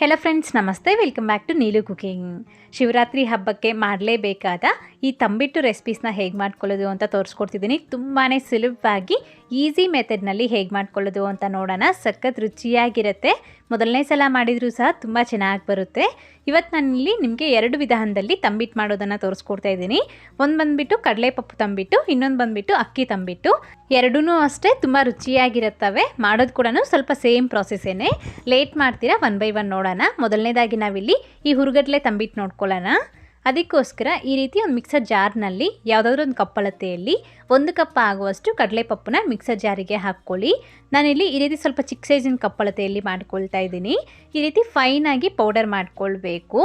Hello friends ನಮಸ್ತೆ. Welcome back to Neelu cooking Shivaratri ಹಬ್ಬಕ್ಕೆ ಮಾಡಲೇಬೇಕಾದ ಈ ತಂಬಿಟ್ಟು ರೆಸಿಪೀಸ್ನ ಹೇಗೆ ಮಾಡ್ಕೊಳ್ಳೋದು ಅಂತ ತೋರಿಸ್ಕೊಡ್ತಿದ್ದೀನಿ. ತುಂಬಾ ಸುಲಭವಾಗಿ ಈಸಿ ಮೆಥಡ್ನಲ್ಲಿ ಹೇಗೆ ಮಾಡ್ಕೊಳ್ಳೋದು ಅಂತ ನೋಡೋಣ. ಸಖತ್ ರುಚಿಯಾಗಿರುತ್ತೆ. ಮೊದಲನೇ ಸಲ ಮಾಡಿದರೂ ಸಹ ತುಂಬ ಚೆನ್ನಾಗಿ ಬರುತ್ತೆ. ಇವತ್ತು ನಾನಿಲ್ಲಿ ನಿಮಗೆ ಎರಡು ವಿಧಾನದಲ್ಲಿ ತಂಬಿಟ್ಟು ಮಾಡೋದನ್ನು ತೋರಿಸ್ಕೊಡ್ತಾ ಇದ್ದೀನಿ. ಒಂದು ಬಂದುಬಿಟ್ಟು ಕಡಲೆಪಪ್ಪು ತಂಬಿಟ್ಟು, ಇನ್ನೊಂದು ಬಂದುಬಿಟ್ಟು ಅಕ್ಕಿ ತಂಬಿಟ್ಟು. ಎರಡೂ ಅಷ್ಟೇ ತುಂಬ ರುಚಿಯಾಗಿರುತ್ತವೆ. ಮಾಡೋದು ಕೂಡ ಸ್ವಲ್ಪ ಸೇಮ್ ಪ್ರಾಸೆಸ್ಸೇನೆ ಲೇಟ್ ಮಾಡ್ತೀರಾ, ಒನ್ ಬೈ ಒನ್ ನೋಡೋಣ. ಮೊದಲನೇದಾಗಿ ನಾವಿಲ್ಲಿ ಈ ಹುರುಗಡ್ಲೆ ತಂಬಿಟ್ಟು ನೋಡ್ಕೊಳ್ಳೋಣ. ಅದಕ್ಕೋಸ್ಕರ ಈ ರೀತಿ ಒಂದು ಮಿಕ್ಸರ್ ಜಾರ್ನಲ್ಲಿ ಯಾವುದಾದ್ರೂ ಒಂದು ಕಪ್ಪಳತೆಯಲ್ಲಿ ಒಂದು ಕಪ್ ಆಗುವಷ್ಟು ಕಡಲೆಪಪ್ಪನ ಮಿಕ್ಸರ್ ಜಾರಿಗೆ ಹಾಕ್ಕೊಳ್ಳಿ. ನಾನಿಲ್ಲಿ ಈ ರೀತಿ ಸ್ವಲ್ಪ ಚಿಕ್ಕ ಸೈಜಿನ ಕಪ್ಪಳತೆಯಲ್ಲಿ ಮಾಡ್ಕೊಳ್ತಾ ಇದ್ದೀನಿ. ಈ ರೀತಿ ಫೈನಾಗಿ ಪೌಡರ್ ಮಾಡ್ಕೊಳ್ಬೇಕು.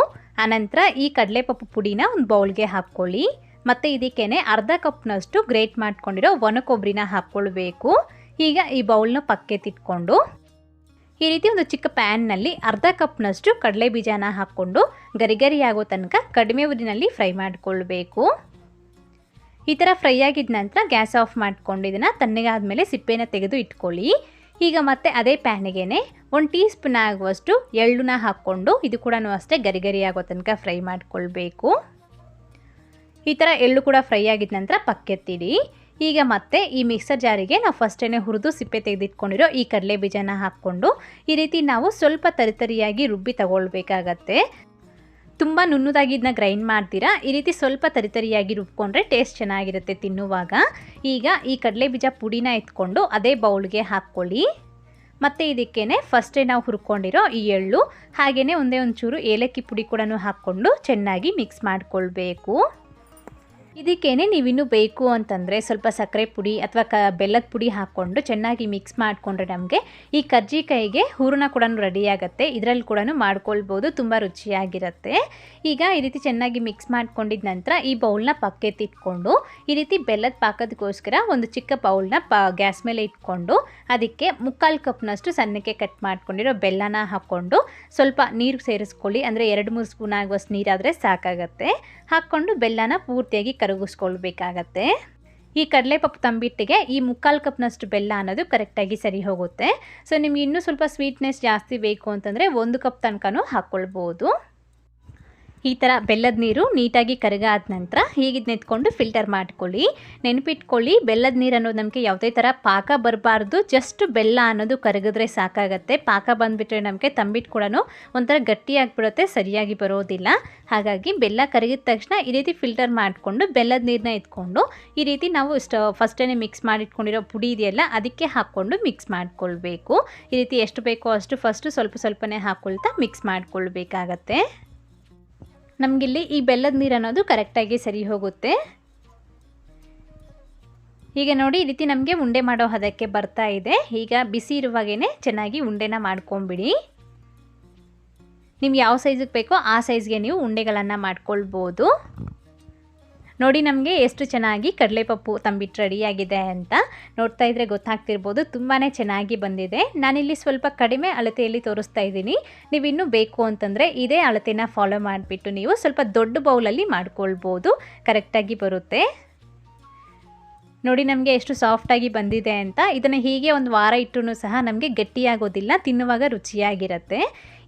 ಆನಂತರ ಈ ಕಡಲೆಪಪ್ಪು ಪುಡಿನ ಒಂದು ಬೌಲ್ಗೆ ಹಾಕ್ಕೊಳ್ಳಿ. ಮತ್ತು ಇದಕ್ಕೇನೆ ಅರ್ಧ ಕಪ್ನಷ್ಟು ಗ್ರೇಟ್ ಮಾಡ್ಕೊಂಡಿರೋ ಒಣ ಕೊಬ್ಬರಿನ ಹಾಕ್ಕೊಳ್ಬೇಕು. ಈಗ ಈ ಬೌಲ್ನ ಪಕ್ಕೆತ್ತಿಟ್ಕೊಂಡು ಈ ರೀತಿ ಒಂದು ಚಿಕ್ಕ ಪ್ಯಾನ್ನಲ್ಲಿ ಅರ್ಧ ಕಪ್ನಷ್ಟು ಕಡಲೆ ಬೀಜನ ಹಾಕ್ಕೊಂಡು ಗರಿಗರಿ ಆಗೋ ತನಕ ಕಡಿಮೆ ಉರಿನಲ್ಲಿ ಫ್ರೈ ಮಾಡಿಕೊಳ್ಬೇಕು. ಈ ಥರ ಫ್ರೈ ಆಗಿದ ನಂತರ ಗ್ಯಾಸ್ ಆಫ್ ಮಾಡಿಕೊಂಡು ಇದನ್ನು ತಣ್ಣಗಾದ್ಮೇಲೆ ಸಿಪ್ಪೆನ ತೆಗೆದು ಇಟ್ಕೊಳ್ಳಿ. ಈಗ ಮತ್ತೆ ಅದೇ ಪ್ಯಾನಿಗೆ ಒಂದು ಟೀ ಸ್ಪೂನ್ ಆಗುವಷ್ಟು ಎಳ್ಳುನ ಹಾಕ್ಕೊಂಡು ಇದು ಕೂಡ ಅಷ್ಟೇ ಗರಿಗರಿಯಾಗೋ ತನಕ ಫ್ರೈ ಮಾಡಿಕೊಳ್ಬೇಕು. ಈ ಥರ ಎಳ್ಳು ಕೂಡ ಫ್ರೈ ಆಗಿದ ನಂತರ ಪಕ್ಕೆತ್ತಿಡಿ. ಈಗ ಮತ್ತೆ ಈ ಮಿಕ್ಸರ್ ಜಾರಿಗೆ ನಾವು ಫಸ್ಟೇ ಹುರಿದು ಸಿಪ್ಪೆ ತೆಗೆದಿಟ್ಕೊಂಡಿರೋ ಈ ಕಡಲೆ ಬೀಜನ ಹಾಕ್ಕೊಂಡು ಈ ರೀತಿ ನಾವು ಸ್ವಲ್ಪ ತರಿತರಿಯಾಗಿ ರುಬ್ಬಿ ತಗೊಳ್ಬೇಕಾಗತ್ತೆ. ತುಂಬ ನುಣ್ಣದಾಗಿ ಇದನ್ನ ಗ್ರೈಂಡ್ ಮಾಡ್ತೀರಾ? ಈ ರೀತಿ ಸ್ವಲ್ಪ ತರಿತರಿಯಾಗಿ ರುಬ್ಕೊಂಡ್ರೆ ಟೇಸ್ಟ್ ಚೆನ್ನಾಗಿರುತ್ತೆ ತಿನ್ನುವಾಗ. ಈಗ ಈ ಕಡಲೆ ಬೀಜ ಪುಡಿನ ಎತ್ಕೊಂಡು ಅದೇ ಬೌಲ್ಗೆ ಹಾಕ್ಕೊಳ್ಳಿ. ಮತ್ತು ಇದಕ್ಕೇ ಫಸ್ಟೇ ನಾವು ಹುರ್ಕೊಂಡಿರೋ ಈ ಎಳ್ಳು ಹಾಗೆಯೇ ಒಂದೇ ಒಂಚೂರು ಏಲಕ್ಕಿ ಪುಡಿ ಕೂಡ ಹಾಕ್ಕೊಂಡು ಚೆನ್ನಾಗಿ ಮಿಕ್ಸ್ ಮಾಡಿಕೊಳ್ಬೇಕು. ಇದಕ್ಕೇನೆ ನೀವಿನ್ನೂ ಬೇಕು ಅಂತಂದರೆ ಸ್ವಲ್ಪ ಸಕ್ಕರೆ ಪುಡಿ ಅಥವಾ ಕ ಬೆಲ್ಲದ ಪುಡಿ ಹಾಕ್ಕೊಂಡು ಚೆನ್ನಾಗಿ ಮಿಕ್ಸ್ ಮಾಡಿಕೊಂಡ್ರೆ ನಮಗೆ ಈ ಕರ್ಜಿಕಾಯಿಗೆ ಹೂರಣ ಕೂಡ ರೆಡಿಯಾಗುತ್ತೆ ಇದರಲ್ಲಿ ಕೂಡ ಮಾಡ್ಕೊಳ್ಬೋದು, ತುಂಬ ರುಚಿಯಾಗಿರುತ್ತೆ. ಈಗ ಈ ರೀತಿ ಚೆನ್ನಾಗಿ ಮಿಕ್ಸ್ ಮಾಡ್ಕೊಂಡಿದ ನಂತರ ಈ ಬೌಲ್ನ ಪಕ್ಕೆತ್ತಿಟ್ಕೊಂಡು ಈ ರೀತಿ ಬೆಲ್ಲದ ಪಾಕದಕ್ಕೋಸ್ಕರ ಒಂದು ಚಿಕ್ಕ ಬೌಲ್ನ ಪ ಗ್ಯಾಸ್ ಮೇಲೆ ಇಟ್ಕೊಂಡು, ಅದಕ್ಕೆ ಮುಕ್ಕಾಲು ಕಪ್ನಷ್ಟು ಸಣ್ಣಕ್ಕೆ ಕಟ್ ಮಾಡ್ಕೊಂಡಿರೋ ಬೆಲ್ಲನ ಹಾಕ್ಕೊಂಡು ಸ್ವಲ್ಪ ನೀರು ಸೇರಿಸ್ಕೊಳ್ಳಿ. ಅಂದರೆ ಎರಡು ಮೂರು ಸ್ಪೂನ್ ಆಗುವಷ್ಟು ನೀರಾದರೆ ಸಾಕಾಗತ್ತೆ. ಹಾಕ್ಕೊಂಡು ಬೆಲ್ಲನ ಪೂರ್ತಿಯಾಗಿ ಕರಗಿಸ್ಕೊಳ್ಬೇಕಾಗತ್ತೆ. ಈ ಕಡಲೆಪಪ್ಪು ತಂಬಿಟ್ಟಿಗೆ ಈ ಮುಕ್ಕಾಲು ಕಪ್ನಷ್ಟು ಬೆಲ್ಲ ಅನ್ನೋದು ಕರೆಕ್ಟಾಗಿ ಸರಿ ಹೋಗುತ್ತೆ. ಸೊ, ನಿಮ್ಗೆ ಇನ್ನೂ ಸ್ವಲ್ಪ ಸ್ವೀಟ್ನೆಸ್ ಜಾಸ್ತಿ ಬೇಕು ಅಂತಂದರೆ ಒಂದು ಕಪ್ ತನಕನೂ ಹಾಕ್ಕೊಳ್ಬೋದು. ಈ ಥರ ಬೆಲ್ಲದ ನೀರು ನೀಟಾಗಿ ಕರಗಾದ ನಂತರ ಹೀಗಿದ್ದು ನೆತ್ಕೊಂಡು ಫಿಲ್ಟರ್ ಮಾಡ್ಕೊಳ್ಳಿ. ನೆನಪಿಟ್ಕೊಳ್ಳಿ, ಬೆಲ್ಲದ ನೀರು ಅನ್ನೋದು ನಮಗೆ ಯಾವುದೇ ಥರ ಪಾಕ ಬರಬಾರ್ದು. ಜಸ್ಟ್ ಬೆಲ್ಲ ಅನ್ನೋದು ಕರಗಿದ್ರೆ ಸಾಕಾಗತ್ತೆ. ಪಾಕ ಬಂದುಬಿಟ್ರೆ ನಮಗೆ ತಂಬಿಟ್ಟು ಕೂಡ ಒಂಥರ ಗಟ್ಟಿಯಾಗಿಬಿಡುತ್ತೆ, ಸರಿಯಾಗಿ ಬರೋದಿಲ್ಲ. ಹಾಗಾಗಿ ಬೆಲ್ಲ ಕರಗಿದ ತಕ್ಷಣ ಈ ರೀತಿ ಫಿಲ್ಟರ್ ಮಾಡಿಕೊಂಡು ಬೆಲ್ಲದ ನೀರನ್ನ ಎತ್ಕೊಂಡು ಈ ರೀತಿ ನಾವು ಇಷ್ಟು ಫಸ್ಟೇ ಮಿಕ್ಸ್ ಮಾಡಿಟ್ಕೊಂಡಿರೋ ಪುಡಿ ಇದೆಯಲ್ಲ ಅದಕ್ಕೆ ಹಾಕ್ಕೊಂಡು ಮಿಕ್ಸ್ ಮಾಡಿಕೊಳ್ಬೇಕು. ಈ ರೀತಿ ಎಷ್ಟು ಬೇಕೋ ಅಷ್ಟು ಫಸ್ಟು ಸ್ವಲ್ಪ ಸ್ವಲ್ಪನೇ ಹಾಕ್ಕೊಳ್ತಾ ಮಿಕ್ಸ್ ಮಾಡ್ಕೊಳ್ಬೇಕಾಗತ್ತೆ. ನಮಗಿಲ್ಲಿ ಈ ಬೆಲ್ಲದ ನೀರು ಅನ್ನೋದು ಕರೆಕ್ಟಾಗಿ ಸರಿ ಹೋಗುತ್ತೆ. ಈಗ ನೋಡಿ, ಈ ರೀತಿ ನಮಗೆ ಉಂಡೆ ಮಾಡೋ ಹದಕ್ಕೆ ಬರ್ತಾ ಇದೆ. ಈಗ ಬಿಸಿ ಇರುವಾಗೇ ಚೆನ್ನಾಗಿ ಉಂಡೆನ ಮಾಡ್ಕೊಂಬಿಡಿ. ನಿಮ್ಗೆ ಯಾವ ಸೈಜಿಗೆ ಬೇಕೋ ಆ ಸೈಜ್ಗೆ ನೀವು ಉಂಡೆಗಳನ್ನು ಮಾಡ್ಕೊಳ್ಬೋದು. ನೋಡಿ ನಮಗೆ ಎಷ್ಟು ಚೆನ್ನಾಗಿ ಕಡಲೆಪಪ್ಪು ತಂಬಿಟ್ಟು ರೆಡಿಯಾಗಿದೆ ಅಂತ ನೋಡ್ತಾ ಇದ್ರೆ ಗೊತ್ತಾಗ್ತಿರ್ಬೋದು. ತುಂಬಾ ಚೆನ್ನಾಗಿ ಬಂದಿದೆ. ನಾನಿಲ್ಲಿ ಸ್ವಲ್ಪ ಕಡಿಮೆ ಅಳತೆಯಲ್ಲಿ ತೋರಿಸ್ತಾ ಇದ್ದೀನಿ. ನೀವು ಇನ್ನೂ ಬೇಕು ಅಂತಂದರೆ ಇದೇ ಅಳತೆನ ಫಾಲೋ ಮಾಡಿಬಿಟ್ಟು ನೀವು ಸ್ವಲ್ಪ ದೊಡ್ಡ ಬೌಲಲ್ಲಿ ಮಾಡ್ಕೊಳ್ಬೋದು. ಕರೆಕ್ಟಾಗಿ ಬರುತ್ತೆ. ನೋಡಿ ನಮಗೆ ಎಷ್ಟು ಸಾಫ್ಟಾಗಿ ಬಂದಿದೆ ಅಂತ. ಇದನ್ನು ಹೀಗೆ ಒಂದು ವಾರ ಇಟ್ಟರೂ ಸಹ ನಮಗೆ ಗಟ್ಟಿಯಾಗೋದಿಲ್ಲ, ತಿನ್ನುವಾಗ ರುಚಿಯಾಗಿರುತ್ತೆ.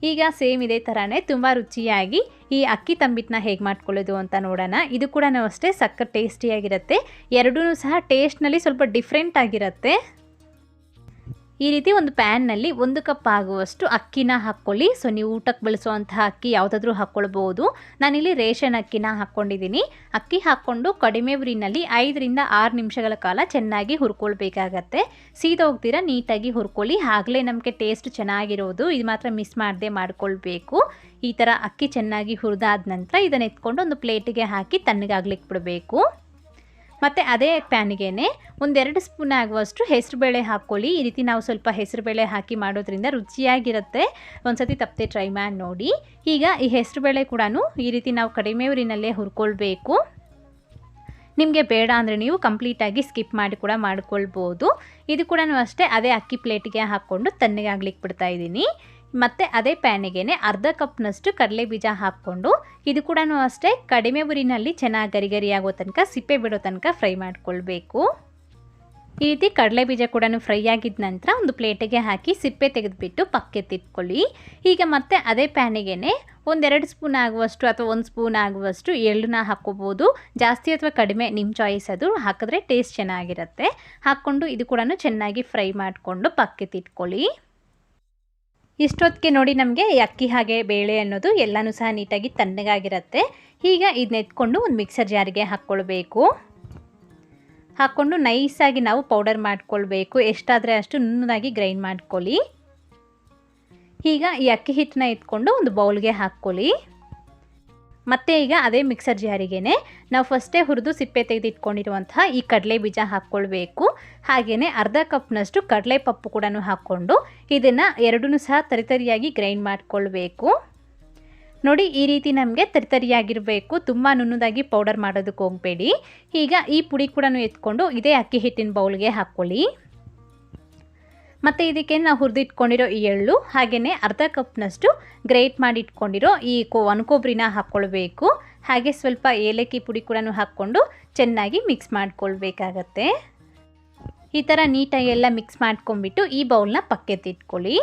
ಈಗ ಸೇಮ್ ಇದೇ ಥರನೇ ತುಂಬ ರುಚಿಯಾಗಿ ಈ ಅಕ್ಕಿ ತಂಬಿಟ್ಟನ್ನ ಹೇಗೆ ಮಾಡ್ಕೊಳ್ಳೋದು ಅಂತ ನೋಡೋಣ. ಇದು ಕೂಡ ಅಷ್ಟೇ ಸಕ್ಕ ಟೇಸ್ಟಿಯಾಗಿರುತ್ತೆ. ಎರಡೂ ಸಹ ಟೇಸ್ಟ್ನಲ್ಲಿ ಸ್ವಲ್ಪ ಡಿಫ್ರೆಂಟ್ ಆಗಿರುತ್ತೆ. ಈ ರೀತಿ ಒಂದು ಪ್ಯಾನ್ನಲ್ಲಿ ಒಂದು ಕಪ್ ಆಗುವಷ್ಟು ಅಕ್ಕಿನ ಹಾಕ್ಕೊಳ್ಳಿ. ಸೊ ನೀವು ಊಟಕ್ಕೆ ಬಳಸುವಂತಹ ಅಕ್ಕಿ ಯಾವುದಾದ್ರೂ ಹಾಕ್ಕೊಳ್ಬೋದು ನಾನಿಲ್ಲಿ ರೇಷನ್ ಅಕ್ಕಿನ ಹಾಕ್ಕೊಂಡಿದ್ದೀನಿ. ಅಕ್ಕಿ ಹಾಕ್ಕೊಂಡು ಕಡಿಮೆ ಉರಿನಲ್ಲಿ ಐದರಿಂದ ಆರು ನಿಮಿಷಗಳ ಕಾಲ ಚೆನ್ನಾಗಿ ಹುರ್ಕೊಳ್ಬೇಕಾಗತ್ತೆ. ಸೀದೋಗ್ತೀರಾ ನೀಟಾಗಿ ಹುರ್ಕೊಳ್ಳಿ. ಆಗಲೇ ನಮಗೆ ಟೇಸ್ಟ್ ಚೆನ್ನಾಗಿರೋದು. ಇದು ಮಾತ್ರ ಮಿಸ್ ಮಾಡದೆ ಮಾಡ್ಕೊಳ್ಬೇಕು. ಈ ಥರ ಅಕ್ಕಿ ಚೆನ್ನಾಗಿ ಹುರಿದಾದ ನಂತರ ಇದನ್ನು ಎತ್ಕೊಂಡು ಒಂದು ಪ್ಲೇಟಿಗೆ ಹಾಕಿ ತಣ್ಣಗಾಗ್ಲಿಕ್ಕೆ ಬಿಡಬೇಕು ಮತ್ತು ಅದೇ ಪ್ಯಾನಿಗೆ ಒಂದೆರಡು ಸ್ಪೂನ್ ಆಗುವಷ್ಟು ಹೆಸರುಬೇಳೆ ಹಾಕ್ಕೊಳ್ಳಿ. ಈ ರೀತಿ ನಾವು ಸ್ವಲ್ಪ ಹೆಸರುಬೇಳೆ ಹಾಕಿ ಮಾಡೋದ್ರಿಂದ ರುಚಿಯಾಗಿರುತ್ತೆ. ಒಂದ್ಸತಿ ತಪ್ಪದೆ ಟ್ರೈ ಮಾಡಿ ನೋಡಿ. ಈಗ ಈ ಹೆಸರುಬೇಳೆ ಕೂಡ ಈ ರೀತಿ ನಾವು ಕಡಿಮೆ ಊರಿನಲ್ಲೇ ಹುರ್ಕೊಳ್ಬೇಕು. ನಿಮಗೆ ಬೇಡ ಅಂದರೆ ನೀವು ಕಂಪ್ಲೀಟಾಗಿ ಸ್ಕಿಪ್ ಮಾಡಿ ಕೂಡ ಮಾಡ್ಕೊಳ್ಬೋದು. ಇದು ಕೂಡ ಅಷ್ಟೇ, ಅದೇ ಅಕ್ಕಿ ಪ್ಲೇಟಿಗೆ ಹಾಕ್ಕೊಂಡು ತಣ್ಣಗಾಗ್ಲಿಕ್ಕೆ ಬಿಡ್ತಾ ಇದ್ದೀನಿ. ಮತ್ತು ಅದೇ ಪ್ಯಾನಿಗೆ ಅರ್ಧ ಕಪ್ನಷ್ಟು ಕಡಲೆ ಬೀಜ ಹಾಕ್ಕೊಂಡು ಇದು ಕೂಡ ಅಷ್ಟೇ ಕಡಿಮೆ ಉರಿನಲ್ಲಿ ಚೆನ್ನಾಗಿ ಗರಿ ಗರಿ ಆಗೋ ತನಕ, ಸಿಪ್ಪೆ ಬಿಡೋ ತನಕ ಫ್ರೈ ಮಾಡ್ಕೊಳ್ಬೇಕು. ಈ ರೀತಿ ಕಡಲೆ ಬೀಜ ಕೂಡ ಫ್ರೈ ಆಗಿದ ನಂತರ ಒಂದು ಪ್ಲೇಟಿಗೆ ಹಾಕಿ ಸಿಪ್ಪೆ ತೆಗೆದುಬಿಟ್ಟು ಪಕ್ಕೆತ್ತಿಟ್ಕೊಳ್ಳಿ ಈಗ ಮತ್ತೆ ಅದೇ ಪ್ಯಾನಿಗೆ ಒಂದೆರಡು ಸ್ಪೂನ್ ಆಗುವಷ್ಟು ಅಥವಾ ಒಂದು ಸ್ಪೂನ್ ಆಗುವಷ್ಟು ಎಳ್ಳನ್ನ ಹಾಕ್ಕೋಬೋದು. ಜಾಸ್ತಿ ಅಥವಾ ಕಡಿಮೆ ನಿಮ್ಮ ಚಾಯ್ಸ್ ಅದು ಹಾಕಿದ್ರೆ ಟೇಸ್ಟ್ ಚೆನ್ನಾಗಿರುತ್ತೆ. ಹಾಕ್ಕೊಂಡು ಇದು ಕೂಡ ಚೆನ್ನಾಗಿ ಫ್ರೈ ಮಾಡಿಕೊಂಡು ಪಕ್ಕೆತ್ತಿಟ್ಕೊಳ್ಳಿ ಇಷ್ಟೊತ್ತಿಗೆ ನೋಡಿ ನಮಗೆ ಅಕ್ಕಿ ಹಾಗೆ ಬೇಳೆ ಅನ್ನೋದು ಎಲ್ಲನೂ ಸಹ ನೀಟಾಗಿ ತಣ್ಣಗಾಗಿರುತ್ತೆ. ಈಗ ಇದನ್ನ ಎತ್ಕೊಂಡು ಒಂದು ಮಿಕ್ಸರ್ ಜಾರಿಗೆ ಹಾಕ್ಕೊಳ್ಬೇಕು ಹಾಕ್ಕೊಂಡು ನೈಸಾಗಿ ನಾವು ಪೌಡರ್ ಮಾಡ್ಕೊಳ್ಬೇಕು. ಎಷ್ಟಾದರೆ ಅಷ್ಟು ನುಣ್ಣದಾಗಿ ಗ್ರೈಂಡ್ ಮಾಡ್ಕೊಳ್ಳಿ. ಈಗ ಈ ಅಕ್ಕಿ ಹಿಟ್ಟನ್ನ ಎತ್ಕೊಂಡು ಒಂದು ಬೌಲ್ಗೆ ಹಾಕ್ಕೊಳ್ಳಿ. ಮತ್ತೆ ಈಗ ಅದೇ ಮಿಕ್ಸರ್ ಜಾರಿಗೆ ನಾವು ಫಸ್ಟೇ ಹುರಿದು ಸಿಪ್ಪೆ ತೆಗೆದಿಟ್ಕೊಂಡಿರುವಂತಹ ಈ ಕಡಲೆ ಬೀಜ ಹಾಕ್ಕೊಳ್ಬೇಕು. ಹಾಗೆಯೇ ಅರ್ಧ ಕಪ್ನಷ್ಟು ಕಡಲೆ ಪಪ್ಪು ಕೂಡ ಹಾಕ್ಕೊಂಡು ಇದನ್ನು ಎರಡೂ ಸಹ ತರಿತರಿಯಾಗಿ ಗ್ರೈಂಡ್ ಮಾಡಿಕೊಳ್ಬೇಕು. ನೋಡಿ ಈ ರೀತಿ ನಮಗೆ ತರಿತರಿಯಾಗಿರಬೇಕು ತುಂಬ ನುಣ್ಣದಾಗಿ ಪೌಡರ್ ಮಾಡೋದಕ್ಕೆ ಹೋಗಬೇಡಿ. ಈಗ ಈ ಪುಡಿ ಕೂಡ ಎತ್ಕೊಂಡು ಇದೇ ಅಕ್ಕಿ ಹಿಟ್ಟಿನ ಬೌಲ್ಗೆ ಹಾಕ್ಕೊಳ್ಳಿ. ಮತ್ತು ಇದಕ್ಕೆ ನಾವು ಹುರಿದಿಟ್ಕೊಂಡಿರೋ ಈ ಎಳ್ಳು ಹಾಗೆಯೇ ಅರ್ಧ ಕಪ್ನಷ್ಟು ಗ್ರೇಟ್ ಮಾಡಿ ಇಟ್ಕೊಂಡಿರೋ ಈ ಕೊ ಒಣಕೊಬ್ಬರಿನ ಹಾಕ್ಕೊಳ್ಬೇಕು ಹಾಗೆ ಸ್ವಲ್ಪ ಏಲಕ್ಕಿ ಪುಡಿ ಕೂಡ ಹಾಕ್ಕೊಂಡು ಚೆನ್ನಾಗಿ ಮಿಕ್ಸ್ ಮಾಡ್ಕೊಳ್ಬೇಕಾಗತ್ತೆ. ಈ ಥರ ನೀಟಾಗಿ ಎಲ್ಲ ಮಿಕ್ಸ್ ಮಾಡ್ಕೊಂಬಿಟ್ಟು ಈ ಬೌಲ್ನ ಪಕ್ಕೆತ್ತಿಟ್ಕೊಳ್ಳಿ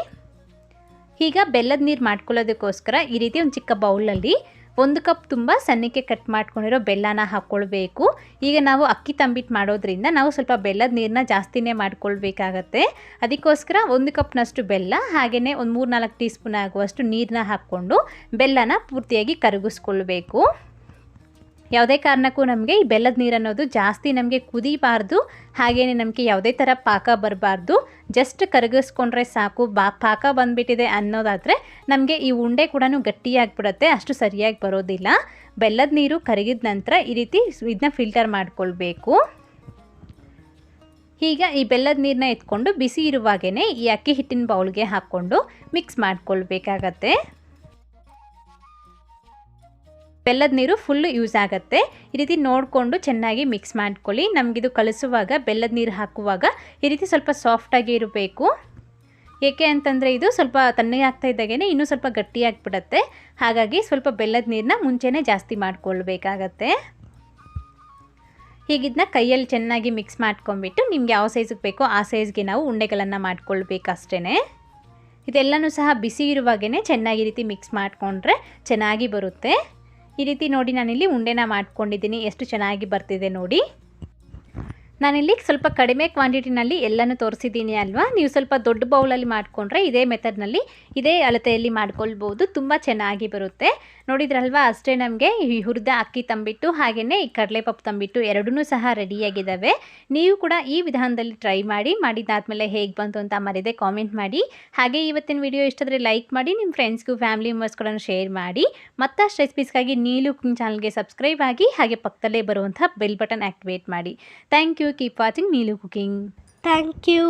ಈಗ ಬೆಲ್ಲದ ನೀರು ಮಾಡ್ಕೊಳ್ಳೋದಕ್ಕೋಸ್ಕರ ಈ ರೀತಿ ಒಂದು ಚಿಕ್ಕ ಬೌಲಲ್ಲಿ ಒಂದು ಕಪ್ ತುಂಬ ಸಣ್ಣಕ್ಕೆ ಕಟ್ ಮಾಡ್ಕೊಂಡಿರೋ ಬೆಲ್ಲನ ಹಾಕ್ಕೊಳ್ಬೇಕು ಈಗ ನಾವು ಅಕ್ಕಿ ತಂಬಿಟ್ಟು ಮಾಡೋದ್ರಿಂದ ನಾವು ಸ್ವಲ್ಪ ಬೆಲ್ಲದ ನೀರನ್ನ ಜಾಸ್ತಿನೇ ಮಾಡ್ಕೊಳ್ಬೇಕಾಗತ್ತೆ. ಅದಕ್ಕೋಸ್ಕರ ಒಂದು ಕಪ್ನಷ್ಟು ಬೆಲ್ಲ ಹಾಗೆಯೇ ಒಂದು ಮೂರು ನಾಲ್ಕು ಟೀ ಸ್ಪೂನ್ ಆಗುವಷ್ಟು ನೀರನ್ನ ಹಾಕ್ಕೊಂಡು ಬೆಲ್ಲನ ಪೂರ್ತಿಯಾಗಿ ಕರಗಿಸ್ಕೊಳ್ಬೇಕು. ಯಾವುದೇ ಕಾರಣಕ್ಕೂ ನಮಗೆ ಈ ಬೆಲ್ಲದ ನೀರು ಅನ್ನೋದು ಜಾಸ್ತಿ ನಮಗೆ ಕುದಿಬಾರ್ದು. ಹಾಗೆಯೇ ನಮಗೆ ಯಾವುದೇ ಥರ ಪಾಕ ಬರಬಾರ್ದು. ಜಸ್ಟ್ ಕರಗಿಸ್ಕೊಂಡ್ರೆ ಸಾಕು. ಬಾ, ಪಾಕ ಬಂದುಬಿಟ್ಟಿದೆ ಅನ್ನೋದಾದರೆ ನಮಗೆ ಈ ಉಂಡೆ ಕೂಡ ಗಟ್ಟಿಯಾಗಿಬಿಡುತ್ತೆ. ಅಷ್ಟು ಸರಿಯಾಗಿ ಬರೋದಿಲ್ಲ. ಬೆಲ್ಲದ ನೀರು ಕರಗಿದ ನಂತರ ಈ ರೀತಿ ಇದನ್ನ ಫಿಲ್ಟರ್ ಮಾಡಿಕೊಳ್ಬೇಕು. ಈಗ ಈ ಬೆಲ್ಲದ ನೀರನ್ನ ಎತ್ಕೊಂಡು ಬಿಸಿ ಇರುವಾಗೇ ಈ ಅಕ್ಕಿ ಹಿಟ್ಟಿನ ಬೌಲ್ಗೆ ಹಾಕ್ಕೊಂಡು ಮಿಕ್ಸ್ ಮಾಡ್ಕೊಳ್ಬೇಕಾಗತ್ತೆ. ಬೆಲ್ಲದ ನೀರು ಫುಲ್ಲು ಯೂಸ್ ಆಗುತ್ತೆ. ಈ ರೀತಿ ನೋಡಿಕೊಂಡು ಚೆನ್ನಾಗಿ ಮಿಕ್ಸ್ ಮಾಡ್ಕೊಳ್ಳಿ. ನಮಗಿದು ಕಲಿಸುವಾಗ, ಬೆಲ್ಲದ ನೀರು ಹಾಕುವಾಗ ಈ ರೀತಿ ಸ್ವಲ್ಪ ಸಾಫ್ಟಾಗಿ ಇರಬೇಕು. ಏಕೆ ಅಂತಂದರೆ ಇದು ಸ್ವಲ್ಪ ತಣ್ಣಗೆ ಆಗ್ತಾ ಇದ್ದಾಗೇ ಇನ್ನೂ ಸ್ವಲ್ಪ ಗಟ್ಟಿಯಾಗಿಬಿಡತ್ತೆ ಹಾಗಾಗಿ ಸ್ವಲ್ಪ ಬೆಲ್ಲದ ನೀರನ್ನ ಮುಂಚೆನೇ ಜಾಸ್ತಿ ಮಾಡ್ಕೊಳ್ಬೇಕಾಗತ್ತೆ. ಹೀಗಿದನ್ನ ಕೈಯಲ್ಲಿ ಚೆನ್ನಾಗಿ ಮಿಕ್ಸ್ ಮಾಡ್ಕೊಂಬಿಟ್ಟು ನಿಮ್ಗೆ ಯಾವ ಸೈಜಿಗೆ ಬೇಕೋ ಆ ಸೈಜ್ಗೆ ನಾವು ಉಂಡೆಗಳನ್ನು ಮಾಡ್ಕೊಳ್ಬೇಕಷ್ಟೇ ಇದೆಲ್ಲನೂ ಸಹ ಬಿಸಿ ಇರುವಾಗೇ ಚೆನ್ನಾಗಿ ರೀತಿ ಮಿಕ್ಸ್ ಮಾಡಿಕೊಂಡ್ರೆ ಚೆನ್ನಾಗಿ ಬರುತ್ತೆ. ಈ ರೀತಿ ನೋಡಿ ನಾನಿಲ್ಲಿ ಉಂಡೆನ ಮಾಡ್ಕೊಂಡಿದ್ದೀನಿ. ಎಷ್ಟು ಚೆನ್ನಾಗಿ ಬರ್ತಿದೆ ನೋಡಿ. ನಾನಿಲ್ಲಿ ಸ್ವಲ್ಪ ಕಡಿಮೆ ಕ್ವಾಂಟಿಟಿನಲ್ಲಿ ಎಲ್ಲನೂ ತೋರಿಸಿದ್ದೀನಿ ಅಲ್ವಾ? ನೀವು ಸ್ವಲ್ಪ ದೊಡ್ಡ ಬೌಲಲ್ಲಿ ಮಾಡಿಕೊಂಡ್ರೆ ಇದೇ ಮೆಥಡ್ನಲ್ಲಿ ಇದೇ ಅಳತೆಯಲ್ಲಿ ಮಾಡ್ಕೊಳ್ಬೋದು. ತುಂಬ ಚೆನ್ನಾಗಿ ಬರುತ್ತೆ. ನೋಡಿದ್ರಲ್ವಾ? ಅಷ್ಟೇ ನಮಗೆ ಈ ಹುರಿದ ಅಕ್ಕಿ ತಂಬಿಟ್ಟು ಹಾಗೆಯೇ ಈ ಕಡಲೆಪಪ್ಪು ತಂಬಿಟ್ಟು ಎರಡೂ ಸಹ ರೆಡಿಯಾಗಿದ್ದಾವೆ. ನೀವು ಕೂಡ ಈ ವಿಧಾನದಲ್ಲಿ ಟ್ರೈ ಮಾಡಿ, ಮಾಡಿದ್ದಾದಮೇಲೆ ಹೇಗೆ ಬಂತು ಅಂತ ಮರಿದೆ ಕಾಮೆಂಟ್ ಮಾಡಿ. ಹಾಗೆ ಇವತ್ತಿನ ವಿಡಿಯೋ ಇಷ್ಟಾದರೆ ಲೈಕ್ ಮಾಡಿ, ನಿಮ್ಮ ಫ್ರೆಂಡ್ಸ್ಗೂ, ಫ್ಯಾಮಿಲಿ ಮೆಂಬರ್ಸ್ಗಳನ್ನು ಶೇರ್ ಮಾಡಿ. ಮತ್ತಷ್ಟು ರೆಸಿಪೀಸ್ಗಾಗಿ ನೀಲು ಕುಕಿಂಗ್ ಚಾನಲ್ಗೆ ಸಬ್ಸ್ಕ್ರೈಬ್ ಆಗಿ ಹಾಗೆ ಪಕ್ಕದಲ್ಲೇ ಬರುವಂಥ ಬೆಲ್ ಬಟನ್ ಆ್ಯಕ್ಟಿವೇಟ್ ಮಾಡಿ. Thank you. Keep watching Neelu cooking Thank you.